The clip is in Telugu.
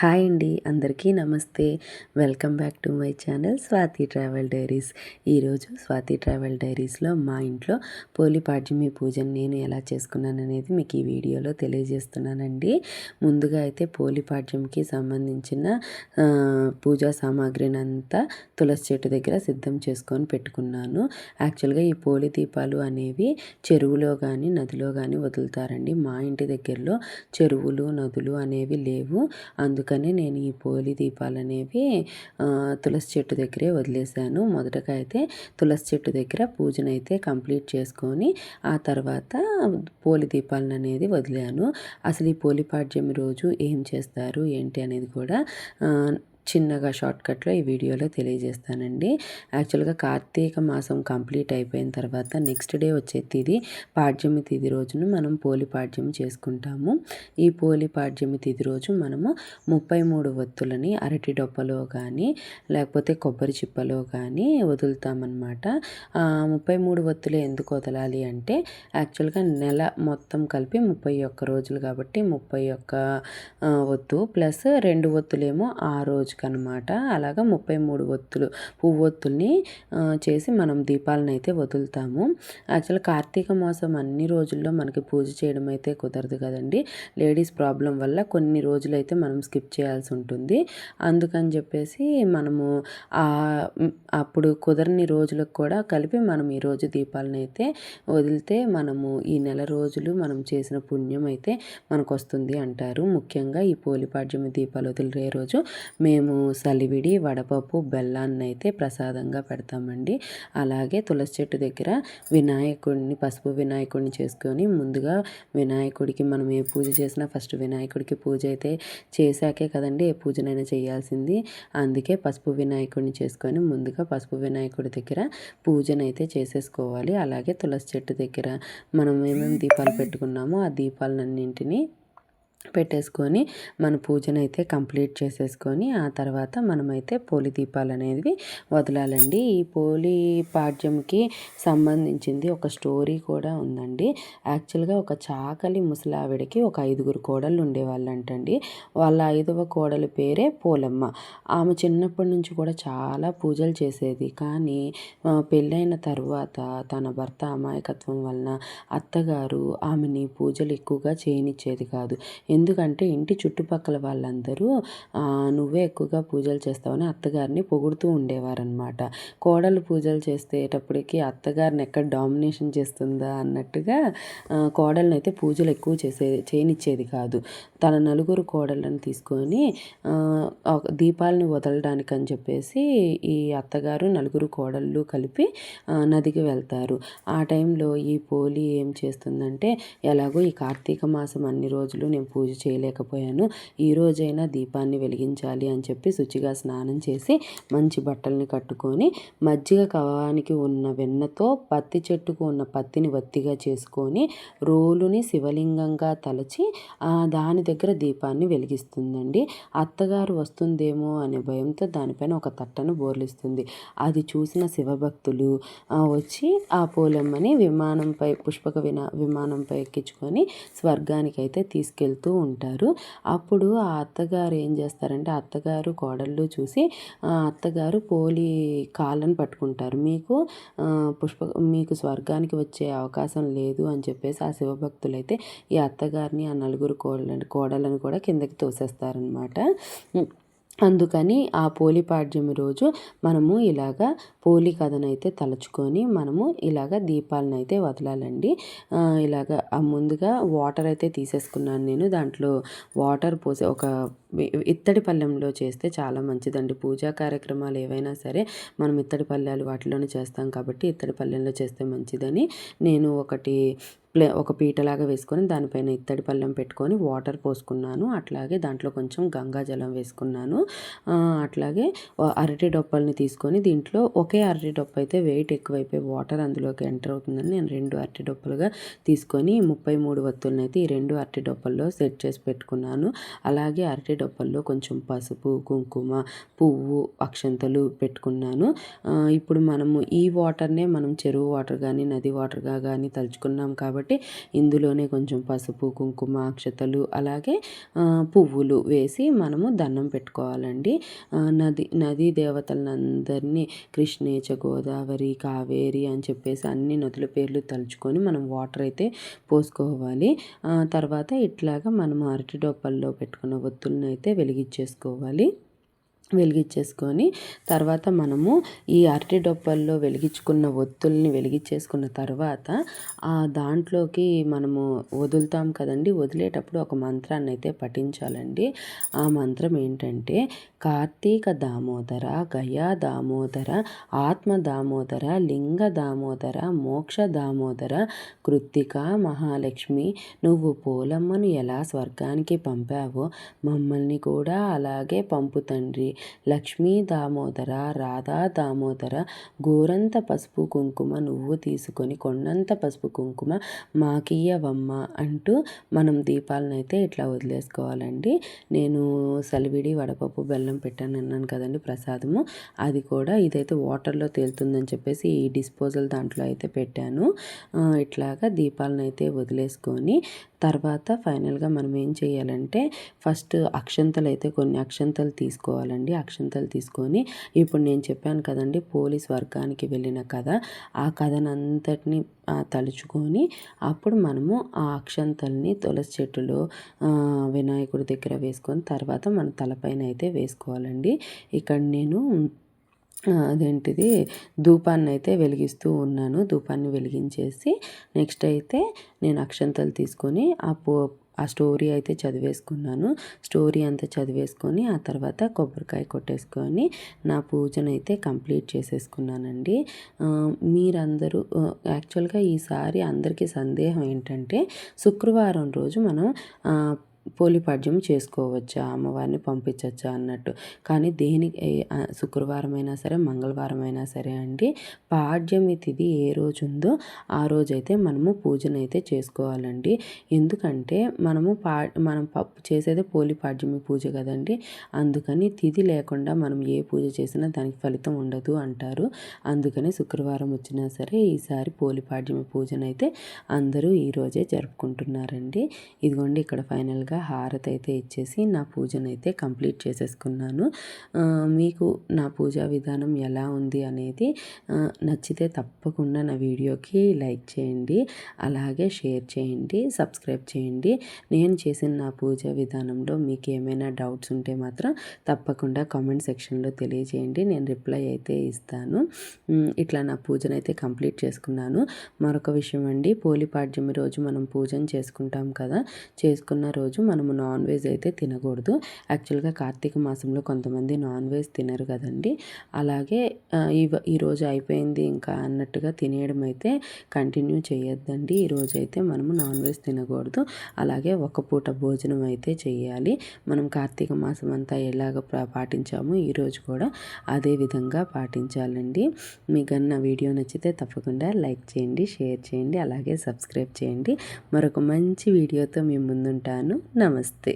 హాయ్ అండి అందరికీ నమస్తే. Welcome back to my channel Swathi travel diaries. ఈరోజు స్వాతి ట్రావెల్ డైరీస్లో మా ఇంట్లో పోలిపాడ్యమి పూజను నేను ఎలా చేసుకున్నాను అనేది మీకు ఈ వీడియోలో తెలియజేస్తున్నానండి. ముందుగా అయితే పోలిపాడ్యంకి సంబంధించిన పూజా సామాగ్రిని అంతా తులసి చెట్టు దగ్గర సిద్ధం చేసుకొని పెట్టుకున్నాను. యాక్చువల్గా ఈ పోలి దీపాలు అనేవి చెరువులో కానీ నదిలో కానీ వదులుతారండి. మా ఇంటి దగ్గరలో చెరువులు నదులు అనేవి లేవు. అందుకని అందుకని నేను ఈ పోలి దీపాలు అనేవి తులసి చెట్టు దగ్గరే వదిలేశాను. మొదటగా అయితే తులసి చెట్టు దగ్గర పూజనైతే కంప్లీట్ చేసుకొని ఆ తర్వాత పోలి దీపాలను అనేది వదిలాను. అసలు ఈ పోలిపాడ్యమి రోజు ఏం చేస్తారు ఏంటి అనేది కూడా చిన్నగా షార్ట్కట్లో ఈ వీడియోలో తెలియజేస్తానండి. యాక్చువల్గా కార్తీక మాసం కంప్లీట్ అయిపోయిన తర్వాత నెక్స్ట్ డే వచ్చే తిది పాడ్యమి తిది రోజును మనం పోలి పాడ్యం చేసుకుంటాము. ఈ పోలి పాడ్యమి తిది రోజు మనము ముప్పై మూడు ఒత్తులని అరటి డొప్పలో కానీ లేకపోతే కొబ్బరి చిప్పలో కానీ వదులుతామన్నమాట. ముప్పై మూడు ఒత్తులు ఎందుకు వదలాలి అంటే యాక్చువల్గా నెల మొత్తం కలిపి ముప్పై ఒక్క రోజులు కాబట్టి ముప్పై ఒక్క ఒత్తు ప్లస్ రెండు ఒత్తులేమో ఆ రోజు అనమాట అలాగా ముప్పై మూడు ఒత్తులు పువ్వొత్తుల్ని చేసి మనం దీపాలను అయితే వదులుతాము. యాక్చువల్ కార్తీక మాసం అన్ని రోజుల్లో మనకి పూజ చేయడం అయితే కుదరదు కదండి. లేడీస్ ప్రాబ్లం వల్ల కొన్ని రోజులు అయితే మనం స్కిప్ చేయాల్సి ఉంటుంది. అందుకని చెప్పేసి మనము అప్పుడు కుదరని రోజులకు కూడా కలిపి మనం ఈరోజు దీపాలను అయితే వదిలితే మనము ఈ నెల రోజులు మనం చేసిన పుణ్యం అయితే మనకు వస్తుంది అంటారు. ముఖ్యంగా ఈ పోలిపాడ్యమి దీపాలు వదిలే రోజు మేము మేము సలివిడి వడపప్పు బెల్లాన్ని అయితే ప్రసాదంగా పెడతామండి. అలాగే తులసి చెట్టు దగ్గర వినాయకుడిని పసుపు వినాయకుడిని చేసుకొని ముందుగా వినాయకుడికి మనం ఏ పూజ చేసినా ఫస్ట్ వినాయకుడికి పూజ అయితే చేశాకే కదండి ఏ పూజనైనా చేయాల్సింది. అందుకే పసుపు వినాయకుడిని చేసుకొని ముందుగా పసుపు వినాయకుడి దగ్గర పూజనైతే చేసేసుకోవాలి. అలాగే తులసి చెట్టు దగ్గర మనం ఏమేమి దీపాలు పెట్టుకున్నామో ఆ దీపాలన్నింటినీ పెట్టేసుకొని మన పూజనైతే కంప్లీట్ చేసేసుకొని ఆ తర్వాత మనమైతే పోలి దీపాలు అనేవి వదలాలండి. ఈ పోలి పాడ్యంకి సంబంధించింది ఒక స్టోరీ కూడా ఉందండి. యాక్చువల్గా ఒక చాకలి ముసలావిడకి ఒక ఐదుగురు కోడళ్ళు ఉండేవాళ్ళంటండి. వాళ్ళ ఐదవ కోడలి పేరే పోలమ్మ. ఆమె చిన్నప్పటి నుంచి కూడా చాలా పూజలు చేసేది. కానీ పెళ్ళైన తర్వాత తన భర్త అమాయకత్వం వలన అత్తగారు ఆమెని పూజలు ఎక్కువగా చేయనిచ్చేది కాదు. ఎందుకంటే ఇంటి చుట్టుపక్కల వాళ్ళందరూ నువ్వే ఎక్కువగా పూజలు చేస్తావని అత్తగారిని పొగుడుతూ ఉండేవారనమాట కోడలు పూజలు చేసేటప్పటికి అత్తగారిని ఎక్కడ డామినేషన్ చేస్తుందా అన్నట్టుగా కోడలను అయితే పూజలు ఎక్కువ చేసే చేయనిచ్చేది కాదు. తన నలుగురు కోడలను తీసుకొని దీపాలని వదలడానికి అని చెప్పేసి ఈ అత్తగారు నలుగురు కోడళ్ళు కలిపి నదికి వెళ్తారు. ఆ టైంలో ఈ పోలి ఏం చేస్తుందంటే ఎలాగో ఈ కార్తీక మాసం అన్ని రోజులు నేను పూజ చేయలేకపోయాను. ఈ రోజైనా దీపాన్ని వెలిగించాలి అని చెప్పి శుచిగా స్నానం చేసి మంచి బట్టల్ని కట్టుకొని మజ్జిగ కవానికి ఉన్న వెన్నతో పత్తి చెట్టుకు ఉన్న పత్తిని వత్తిగా చేసుకొని రోలుని శివలింగంగా తలచి దాని దగ్గర దీపాన్ని వెలిగిస్తుందండి. అత్తగారు వస్తుందేమో అనే భయంతో దానిపైన ఒక తట్టను బోర్లిస్తుంది. అది చూసిన శివభక్తులు వచ్చి ఆ పోలమ్మని విమానంపై పుష్పక వినా విమానంపై ఎక్కించుకొని స్వర్గానికి అయితే తీసుకెళ్తూ ఉంటారు. అప్పుడు ఆ అత్తగారు ఏం చేస్తారంటే అత్తగారు కోడళ్ళు చూసి ఆ అత్తగారు పోలి కాళ్ళను పట్టుకుంటారు. మీకు పుష్ప మీకు స్వర్గానికి వచ్చే అవకాశం లేదు అని చెప్పేసి ఆ శివభక్తులు అయితే ఈ అత్తగారిని ఆ నలుగురు కోడలని కోడలను కూడా కిందకి తోసేస్తారనమాట అందుకని ఆ పోలిపాడ్యమి రోజు మనము ఇలాగ పోలి కథనైతే తలుచుకొని మనము ఇలాగ దీపాలను అయితే వదలాలండి ఇలాగ ముందుగా వాటర్ అయితే తీసేసుకున్నాను నేను. దాంట్లో వాటర్ పోసి ఒక ఇత్తడి పళ్ళెంలో చేస్తే చాలా మంచిదండి. పూజా కార్యక్రమాలు ఏవైనా సరే మనం ఇత్తడి పళ్ళాలు వాటిలోనే చేస్తాం కాబట్టి ఇత్తడి పళ్ళెంలో చేస్తే మంచిదని నేను ఒకటి ప్లే ఒక పీటలాగా వేసుకొని దానిపైన ఇత్తడి పళ్ళెం పెట్టుకొని వాటర్ పోసుకున్నాను. అట్లాగే దాంట్లో కొంచెం గంగా జలం వేసుకున్నాను. అట్లాగే అరటి డొప్పల్ని తీసుకొని దీంట్లో ఒకే అరటి డొప్ప అయితే వెయిట్ ఎక్కువైపోయి వాటర్ అందులోకి ఎంటర్ అవుతుందని నేను రెండు అరటి డొప్పలుగా తీసుకొని ముప్పై మూడు వత్తులను అయితే ఈ రెండు అరటి డొప్పల్లో సెట్ చేసి పెట్టుకున్నాను. అలాగే అరటి డొప్పల్లో కొంచెం పసుపు కుంకుమ పువ్వు అక్షంతలు పెట్టుకున్నాను. ఇప్పుడు మనము ఈ వాటర్నే మనం చెరువు వాటర్ కానీ నది వాటర్గా కానీ తలుచుకున్నాం కాబట్టి ఇందులోనే కొంచెం పసుపు కుంకుమ అక్షతలు అలాగే పువ్వులు వేసి మనము దండం పెట్టుకోవాలండి. నది నదీ దేవతలందరినీ కృష్ణేచ గోదావరి కావేరి అని చెప్పేసి అన్ని నదుల పేర్లు తలుచుకొని మనం వాటర్ అయితే పోసుకోవాలి. తర్వాత ఇట్లాగా మనం అరటి డొప్పల్లో పెట్టుకున్న ఒత్తులను అయితే వెలిగించేసుకోవాలి. వెలిగించేసుకొని తర్వాత మనము ఈ అరటి డొప్పల్లో వెలిగించుకున్న ఒత్తుల్ని వెలిగించేసుకున్న తర్వాత ఆ దాంట్లోకి మనము వదులుతాం కదండి. వదిలేటప్పుడు ఒక మంత్రాన్ని అయితే పఠించాలండి. ఆ మంత్రం ఏంటంటే కార్తీక దామోదర గయా దామోదర ఆత్మ దామోదర లింగ దామోదర మోక్ష దామోదర కృత్తిక మహాలక్ష్మి నువ్వు పోలమ్మను ఎలా స్వర్గానికి పంపావో మమ్మల్ని కూడా అలాగే పంపు తండ్రి. లక్ష్మీ దామోదర రాధా దామోదర గోరంత పసుపు కుంకుమ నువ్వు తీసుకొని కొండంత పసుపు కుంకుమ మాకియ్యవమ్మ అంటూ మనం దీపాలను అయితే ఇట్లా వదిలేసుకోవాలండి. నేను సలివిడి వడపప్పు బెల్లం పెట్టాను అన్నాను కదండి ప్రసాదము. అది కూడా ఇదైతే వాటర్లో తేలుతుందని చెప్పేసి ఈ డిస్పోజల్ దాంట్లో అయితే పెట్టాను. ఇట్లాగా దీపాలను అయితే వదిలేసుకొని తర్వాత ఫైనల్గా మనం ఏం చేయాలంటే ఫస్ట్ అక్షంతలు అయితే కొన్ని అక్షంతలు తీసుకోవాలండి. అక్షంతలు తీసుకొని ఇప్పుడు నేను చెప్పాను కదండి పోలీస్ వర్గానికి వెళ్ళిన కథ. ఆ కథనంతటిని తలుచుకొని అప్పుడు మనము ఆ అక్షంతల్ని తులసి చెట్టులో వినాయకుడి దగ్గర వేసుకొని తర్వాత మన తలపైన అయితే వేసుకోవాలండి. ఇక్కడ నేను అదేంటిది? ధూపాన్ని అయితే వెలిగిస్తూ ఉన్నాను. ధూపాన్ని వెలిగించేసి నెక్స్ట్ అయితే నేను అక్షంతలు తీసుకొని ఆ పో ఆ స్టోరీ అయితే చదివేసుకున్నాను. స్టోరీ అంతా చదివేసుకొని ఆ తర్వాత కొబ్బరికాయ కొట్టేసుకొని నా పూజను అయితే కంప్లీట్ చేసేసుకున్నానండి. మీరందరూ యాక్చువల్గా ఈసారి అందరికీ సందేహం ఏంటంటే శుక్రవారం రోజు మనం పోలిపాడ్యం చేసుకోవచ్చా? అమ్మవారిని పంపించవచ్చా అన్నట్టు. కానీ దేనికి శుక్రవారం అయినా సరే మంగళవారం అయినా సరే అండి పాడ్యమి తిథి ఏ రోజు ఉందో ఆ రోజైతే మనము పూజనైతే చేసుకోవాలండి. ఎందుకంటే మనము పా మనం చేసేదే పోలిపాడ్యమి పూజ కదండి. అందుకని తిథి లేకుండా మనం ఏ పూజ చేసినా దానికి ఫలితం ఉండదు అంటారు. అందుకని శుక్రవారం వచ్చినా సరే ఈసారి పోలిపాడ్యమి పూజనైతే అందరూ ఈరోజే జరుపుకుంటున్నారండి. ఇదిగోండి ఇక్కడ ఫైనల్గా చక్కగా హారతి అయితే ఇచ్చేసి నా పూజనైతే అయితే కంప్లీట్ చేసేసుకున్నాను. మీకు నా పూజా విధానం ఎలా ఉంది అనేది నచ్చితే తప్పకుండా నా వీడియోకి లైక్ చేయండి అలాగే షేర్ చేయండి సబ్స్క్రైబ్ చేయండి. నేను చేసిన నా పూజా విధానంలో మీకు ఏమైనా డౌట్స్ ఉంటే మాత్రం తప్పకుండా కామెంట్ సెక్షన్లో తెలియజేయండి నేను రిప్లై అయితే ఇస్తాను. ఇట్లా నా పూజనైతే అయితే కంప్లీట్ చేసుకున్నాను. మరొక విషయం అండి పోలిపాడ్యమి రోజు మనం పూజను చేసుకుంటాం కదా చేసుకున్న రోజు మనము నాన్ వెజ్ అయితే తినకూడదు. యాక్చువల్గా కార్తీక మాసంలో కొంతమంది నాన్ వెజ్ తినరు కదండి. అలాగే ఈరోజు అయిపోయింది ఇంకా అన్నట్టుగా తినేయడం అయితే కంటిన్యూ చేయొద్దండి. ఈరోజు అయితే మనము నాన్ వెజ్ తినకూడదు. అలాగే ఒక పూట భోజనం అయితే చేయాలి. మనం కార్తీక మాసం అంతా ఎలాగ పాటించామో ఈరోజు కూడా అదే విధంగా పాటించాలండి. మీకు అన్న వీడియో నచ్చితే తప్పకుండా లైక్ చేయండి షేర్ చేయండి అలాగే సబ్స్క్రైబ్ చేయండి. మరొక మంచి వీడియోతో మేము ముందుంటాను. నమస్తే